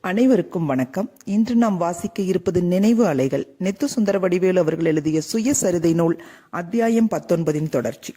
அனைவருக்கும் வணக்கம். இன்று நாம் வாசிக்க இருப்பது நினைவு அலைகள். நெத்து சுந்தர வடிவேலு அவர்கள் எழுதிய சுயசரிதை நூல் அத்தியாயம் பத்தொன்பதின் தொடர்ச்சி.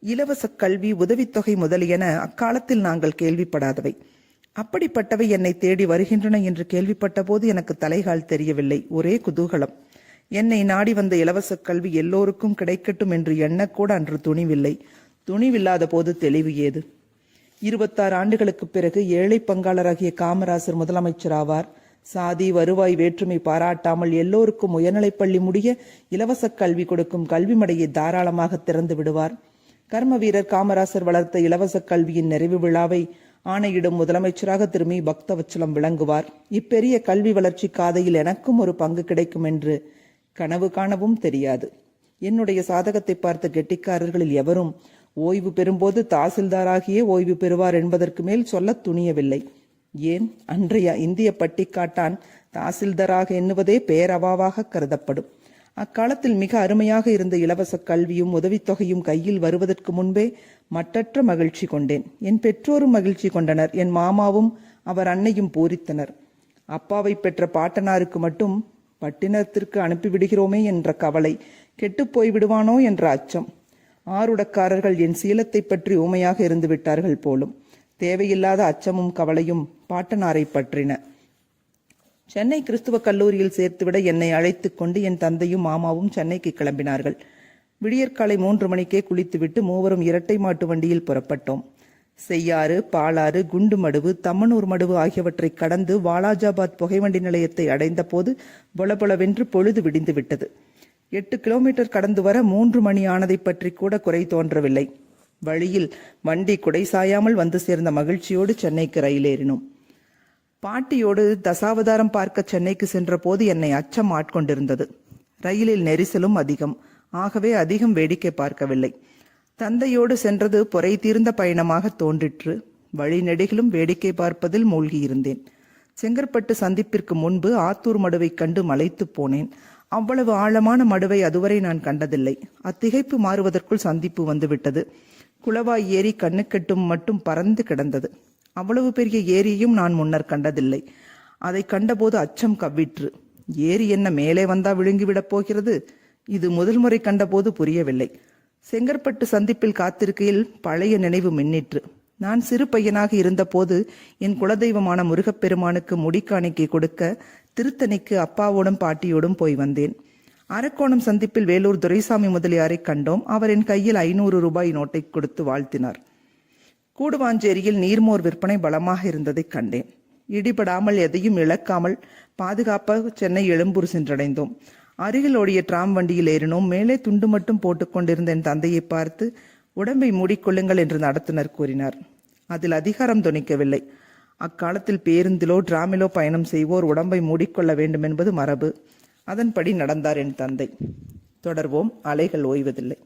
இலவச கல்வி உதவித்தொகை முதலியன அக்காலத்தில் நாங்கள் கேள்விப்படாதவை. அப்படிப்பட்டவை என்னை தேடி வருகின்றன என்று கேள்விப்பட்ட போது எனக்கு தலைகால் தெரியவில்லை. ஒரே குதூகலம். என்னை நாடி வந்த இலவச கல்வி எல்லோருக்கும் கிடைக்கட்டும் என்று எண்ணக்கூட அன்று துணிவில்லை. துணிவில்லாத போது தெளிவு ஏது? இருபத்தாறு ஆண்டுகளுக்கு பிறகு ஏழை பங்காளராகிய காமராசர் முதலமைச்சர் ஆவார் சாதி வருவாய் வேற்றுமை பாராட்டாமல் எல்லோருக்கும் உயர்நிலைப்பள்ளி முடிய இலவச கல்வி கொடுக்கும் கல்வி மடையை தாராளமாக திறந்து விடுவார். கர்ம வீரர் காமராசர் வளர்த்த இலவச கல்வியின் நிறைவு விழாவை ஆணையிடும் முதலமைச்சராக திரும்பி பக்தவச்சலம் விளங்குவார். இப்பெரிய கல்வி வளர்ச்சி காதையில் எனக்கும் ஒரு பங்கு கிடைக்கும் என்று கனவு காணவும் தெரியாது. என்னுடைய சாதகத்தை பார்த்த கெட்டிக்காரர்களில் எவரும் ஓய்வு பெறும்போது தாசில்தாராகியே ஓய்வு பெறுவார் என்பதற்கு மேல் சொல்லத் துணியவில்லை. ஏன்? அன்றைய இந்திய பட்டிக்காட்டான் தாசில்தாராக எண்ணுவதே பேரவாவாக கருதப்படும். அக்காலத்தில் மிக அருமையாக இருந்த இலவச கல்வியும் உதவித்தொகையும் கையில் வருவதற்கு முன்பே மட்டற்ற மகிழ்ச்சி கொண்டேன். என் பெற்றோரும் மகிழ்ச்சி கொண்டனர். என் மாமாவும் அவர் அன்னையும் பூரித்தனர். அப்பாவை பெற்ற பாட்டனாருக்கு மட்டும் பட்டினத்திற்கு அனுப்பிவிடுகிறோமே என்ற கவலை. கெட்டுப் போய் விடுவானோ என்ற அச்சம். ஆருடக்காரர்கள் என் சீலத்தை பற்றி ஊமையாக இருந்து விட்டார்கள் போலும். தேவையில்லாத அச்சமும் கவலையும் பாட்டனாரை பற்றின. சென்னை கிறிஸ்துவ கல்லூரியில் சேர்த்துவிட என்னை அழைத்து கொண்டு என் தந்தையும் மாமாவும் சென்னைக்கு கிளம்பினார்கள். விடியற்காலை மூன்று மணிக்கே குளித்துவிட்டு மூவரும் இரட்டை மாட்டு வண்டியில் புறப்பட்டோம். செய்யாறு பாலாறு குண்டு மடுவு தம்மனூர் மடுவு ஆகியவற்றை கடந்து வாலாஜாபாத் புகைவண்டி நிலையத்தை அடைந்த போது பொலபொலவென்று பொழுது விடிந்து விட்டது. எட்டு கிலோமீட்டர் கடந்து வர மூன்று மணி ஆனதை பற்றி கூட குறை தோன்றவில்லை. வழியில் வண்டி குடை சாயாமல் வந்து சேர்ந்த மகிழ்ச்சியோடு சென்னைக்கு ரயில் ஏறினோம். பாட்டியோடு தசாவதாரம் பார்க்க சென்னைக்கு சென்ற போது என்னை அச்சம் ஆட்கொண்டிருந்தது. ரயிலில் நெரிசலும் அதிகம். ஆகவே அதிகம் வேடிக்கை பார்க்கவில்லை. தந்தையோடு சென்றது பொறை தீர்ந்த பயணமாக தோன்றிற்று. வழி நெடுகிலும் வேடிக்கை பார்ப்பதில் மூழ்கியிருந்தேன். செங்கற்பட்டு சந்திப்பிற்கு முன்பு ஆத்தூர் மடுவைக் கண்டு மலைத்து போனேன். அவ்வளவு ஆழமான மடுவை அதுவரை நான் கண்டதில்லை. அத்திகைப்பு மாறுவதற்குள் சந்திப்பு வந்துவிட்டது. குளவாய் ஏரி கண்ணுக்கெட்டும் மட்டும் பறந்து கிடந்தது. அவ்வளவு பெரிய ஏரியும் நான் முன்னர் கண்டதில்லை. அதை கண்டபோது அச்சம் கவ்விற்று. ஏரி என்ன மேலே வந்தா விழுங்கிவிடப் போகிறது? இது முதல் முறை கண்டபோது புரியவில்லை. செங்கற்பட்டு சந்திப்பில் காத்திருக்கையில் பழைய நினைவு மின்னிற்று. நான் சிறு பையனாக இருந்தபோது என் குலதெய்வமான முருகப்பெருமானுக்கு முடிக்காணிக்கை கொடுக்க திருத்தணிக்கு அப்பாவோடும் பாட்டியோடும் போய் வந்தேன். அரக்கோணம் சந்திப்பில் வேலூர் துரைசாமி முதலியாரை கண்டோம். அவர் என் கையில் ஐநூறு ரூபாய் நோட்டை கொடுத்து வாழ்த்தினார். கூடுவாஞ்சேரியில் நீர்மோர் விற்பனை பலமாக இருந்ததைக் கண்டேன். இடிபடாமல் எதையும் இழக்காமல் பாதுகாப்பாக சென்னை எழும்பூர் சென்றடைந்தோம். அருகில் ஓடிய டிராம் வண்டியில் ஏறினோம். மேலே துண்டு மட்டும் போட்டுக்கொண்டிருந்த என் தந்தையை பார்த்து உடம்பை மூடிக்கொள்ளுங்கள் என்று நடத்துனர் கூறினார். அதில் அதிகாரம் துணிக்கவில்லை. அக்காலத்தில் பேருந்திலோ டிராமிலோ பயணம் செய்வோர் உடம்பை மூடிக்கொள்ள வேண்டும் என்பது மரபு. அதன்படி நடந்தார் என் தந்தை. தொடர்வோம் அலைகள் ஓய்வதில்லை.